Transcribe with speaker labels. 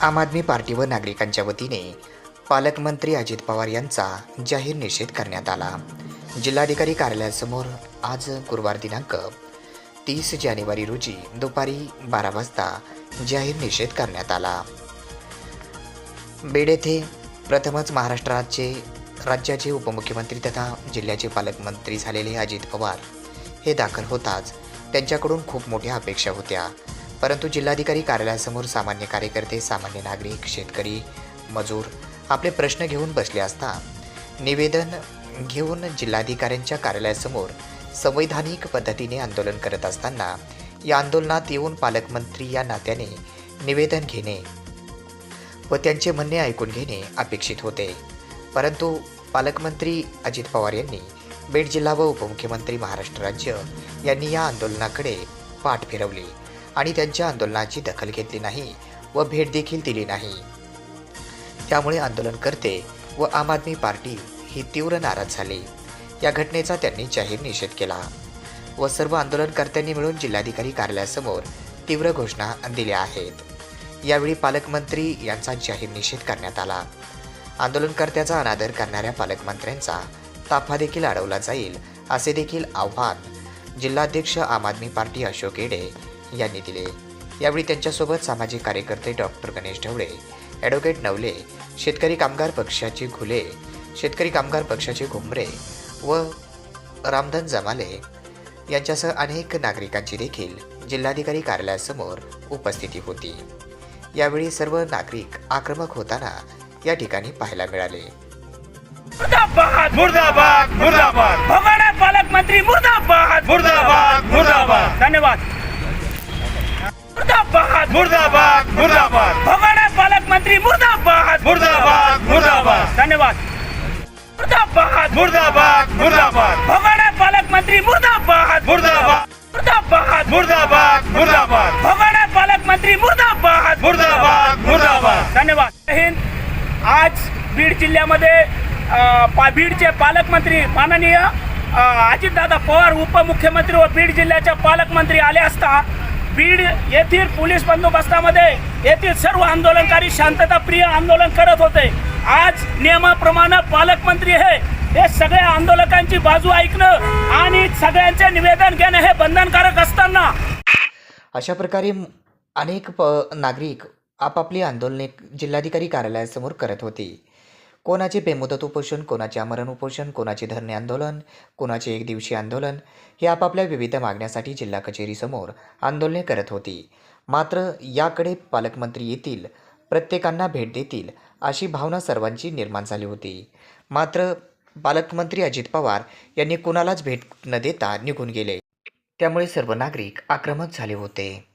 Speaker 1: आम आदमी पार्टी व नागरिकांच्या वतीने पालकमंत्री अजित पवार यांचा जाहीर निषेध करण्यात आला. जिल्हाधिकारी कार्यालयासमोर आज गुरुवार दिनांक तीस जानेवारी रोजी दुपारी बारा वाजता जाहीर निषेध करण्यात आला. बीड येथे प्रथमच महाराष्ट्राचे राज्याचे उपमुख्यमंत्री तथा जिल्ह्याचे पालकमंत्री झालेले अजित पवार हे दाखल होताच त्यांच्याकडून खूप मोठ्या अपेक्षा होत्या. परंतु जिल्हाधिकारी कार्यालयासमोर सामान्य कार्यकर्ते सामान्य नागरिक शेतकरी मजूर आपले प्रश्न घेऊन बसले असता निवेदन घेऊन जिल्हाधिकाऱ्यांच्या कार्यालयासमोर संवैधानिक पद्धतीने आंदोलन करत असताना या आंदोलनात येऊन पालकमंत्री या नात्याने निवेदन घेणे व त्यांचे म्हणणे ऐकून घेणे अपेक्षित होते. परंतु पालकमंत्री अजित पवार यांनी बीड जिल्हा व उपमुख्यमंत्री महाराष्ट्र राज्य यांनी या आंदोलनाकडे पाठ फिरवली. आणि त्यांच्या आंदोलनाची दखल घेतली नाही व भेट देखील दिली नाही. त्यामुळे आंदोलनकर्ते व आम आदमी पार्टी ही तीव्र नाराज झाली. या घटनेचा त्यांनी जाहीर निषेध केला व सर्व आंदोलनकर्त्यांनी मिळून जिल्हाधिकारी कार्यालयासमोर तीव्र घोषणा दिल्या आहेत. यावेळी पालकमंत्री यांचा जाहीर निषेध करण्यात आला. आंदोलनकर्त्याचा अनादर करणाऱ्या पालकमंत्र्यांचा ताफा देखील अडवला जाईल असे देखील आव्हान जिल्हाध्यक्ष आम आदमी पार्टी अशोक येडे यांनी दिले. यावेळी त्यांच्यासोबत सामाजिक कार्यकर्ते डॉक्टर गणेश ढवळे ॲडव्होकेट नवले शेतकरी कामगार पक्षाचे घुले शेतकरी कामगार पक्षाचे घुमरे व रामधन जमाले यांच्यासह अनेक नागरिकांची देखील जिल्हाधिकारी कार्यालयासमोर उपस्थिती होती. यावेळी सर्व नागरिक आक्रमक होताना या ठिकाणी पाहायला मिळाले.
Speaker 2: मुर्दाबाद!
Speaker 3: मुर्दाबाद! मुर्दाबाद!
Speaker 2: भोगाडा पालकमंत्री मुर्दाबाद!
Speaker 3: मुर्दाबाद! मुर्दाबाद!
Speaker 2: धन्यवाद! मुर्दाबाद!
Speaker 3: मुर्दाबाद मुर्दाबाद!
Speaker 2: भोगाडा पालकमंत्री मुर्दाबाद!
Speaker 3: मुर्दाबाद मुर्दाबाद!
Speaker 2: धन्यवाद! मुर्दाबाद!
Speaker 3: मुर्दाबाद मुर्दाबाद!
Speaker 2: भोगाडा पालकमंत्री मुर्दाबाद!
Speaker 3: मुर्दाबाद!
Speaker 2: मुर्दाबाद!
Speaker 3: मुर्दाबाद मुर्दाबाद!
Speaker 2: भोगाडा पालकमंत्री मुर्दाबाद!
Speaker 3: मुर्दाबाद मुर्दाबाद!
Speaker 2: धन्यवाद! हिंद! आज बीड जिल्ह्यामध्ये पा बीडचे पालकमंत्री माननीय अजितदादा पवार उपमुख्यमंत्री व बीड जिल्ह्याचे पालकमंत्री आले असता बीड येथील पोलीस बंदोबस्तामध्ये येथील सर्व आंदोलनकारी शांतताप्रिय आंदोलन करत होते. आज नियमाप्रमाणे पालकमंत्री हे हे सगळ्या आंदोलकांची बाजू ऐकणं आणि सगळ्यांचे निवेदन घेणं हे बंधनकारक असताना.
Speaker 1: अशा प्रकारे अनेक प नागरिक आपापली आंदोलने जिल्हाधिकारी कार्यालयासमोर करत होती. कोणाचे बेमुदत उपोषण कोणाचे आमरण उपोषण कोणाचे धरणे आंदोलन कोणाचे एक दिवशी आंदोलन हे आपापल्या विविध मागण्यासाठी जिल्हा कचेरीसमोर आंदोलने करत होती. मात्र याकडे पालकमंत्री येतील प्रत्येकांना भेट देतील अशी भावना सर्वांची निर्माण झाली होती. मात्र पालकमंत्री अजित पवार यांनी कुणालाच भेट न देता निघून गेले. त्यामुळे सर्व नागरिक आक्रमक झाले होते.